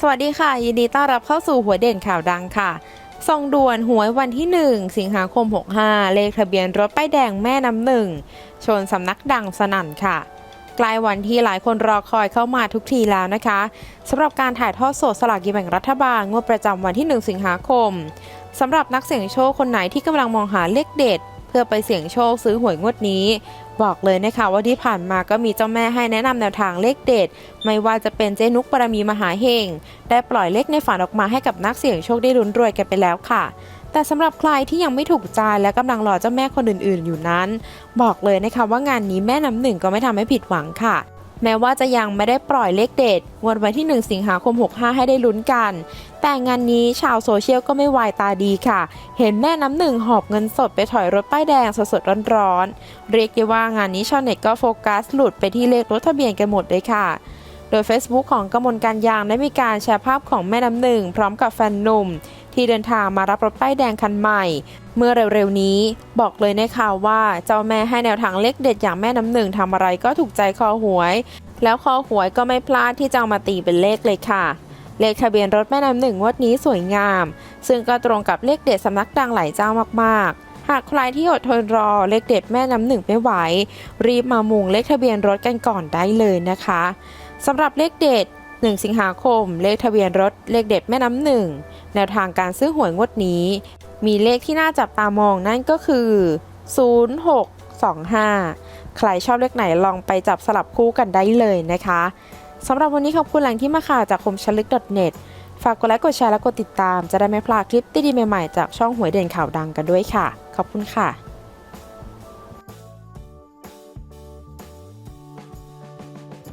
สวัสดีค่ะ ยินดีต้อนรับเข้าสู่หัวเด่นข่าวดังค่ะส่งด่วนหวยวันที่ 1 สิงหาคม 65 เลขทะเบียนรถป้ายแดงแม่น้ำหนึ่ง ชนสำนักดังสนั่นค่ะใกล้วันที่หลายคนรอคอยเข้ามาทุกทีแล้วนะคะสำหรับการถ่ายทอดสดสลากกินแบ่งรัฐบาลงวดประจำวันที่ 1 สิงหาคมสำหรับนักเสี่ยงโชคคนไหนที่กำลังมองหาเลขเด็ด เพื่อไปเสี่ยงโชคซื้อหวยงวดนี้ บอกเลยนะคะว่าที่ผ่านมาก็มีเจ้าแม่ให้แนะนำแนวทางเลขเด็ด ไม่ว่าจะเป็นเจนุกปรมีมหาเฮงได้ปล่อยเลขในฝันออกมาให้กับนักเสี่ยงโชคได้ลุ้นรวยกันไปแล้วค่ะ แต่สำหรับใครที่ยังไม่ถูกใจและกำลังรอเจ้าแม่คนอื่น ๆ อยู่นั้น บอกเลยนะคะว่างานนี้แม่น้ำหนึ่งก็ไม่ทำให้ผิดหวังค่ะแม้ว่าจะยังไม่ได้ปล่อยเลขเด็ดงวดวันที่ 1 สิงหาคม 65 ให้ได้ลุ้นกัน แต่งานนี้ชาวโซเชียลก็ไม่วายตาดีค่ะ เห็นแม่น้ำหนึ่งหอบเงินสดไปถอยรถป้ายแดงสดๆร้อนๆ เรียกได้ว่างานนี้ชาวเน็ตก็โฟกัสหลุดไปที่เลขรถทะเบียนกันหมดเลยค่ะ โดย Facebook ของกมลการยางได้มีการแชร์ภาพของแม่น้ำหนึ่งพร้อมกับแฟนหนุ่ม ที่เดินทางมารับรถป้ายแดงคันใหม่ เมื่อเร็วๆนี้บอกเลยนะคะว่าเจ้าแม่ให้แนวทางเลขเด็ดอย่างแม่น้ำหนึ่งทำอะไรก็ถูกใจคอหวย แล้วคอหวยก็ไม่พลาดที่จะมาตีเป็นเลขเลยค่ะ เลขทะเบียนรถแม่น้ำหนึ่งงวดนี้สวยงาม ซึ่งก็ตรงกับเลขเด็ดสำนักดังหลายเจ้ามากๆ หากใครที่อดทนรอเลขเด็ดแม่น้ำหนึ่งไม่ไหว รีบมามุงเลขทะเบียนรถกันก่อนได้เลยนะคะสำหรับเลขเด็ด 1 สิงหาคม เลขทะเบียนรถ เลขเด็ดแม่น้ำหนึ่งแนวทางการซื้อหวยงวดนี้ มีเลขที่น่าจับตามองนั่นก็คือ 0625 ใครชอบเลขไหนลองไปจับสลับคู่กันได้เลยนะคะ สำหรับวันนี้ขอบคุณแหล่งที่มาข่าวจากคมชลึก .net ฝากกดไลค์กดแชร์และกดติดตาม จะได้ไม่พลาดคลิปดีๆใหม่ๆ จากช่องหวยเด่นข่าวดังกันด้วยค่ะ ขอบคุณค่ะ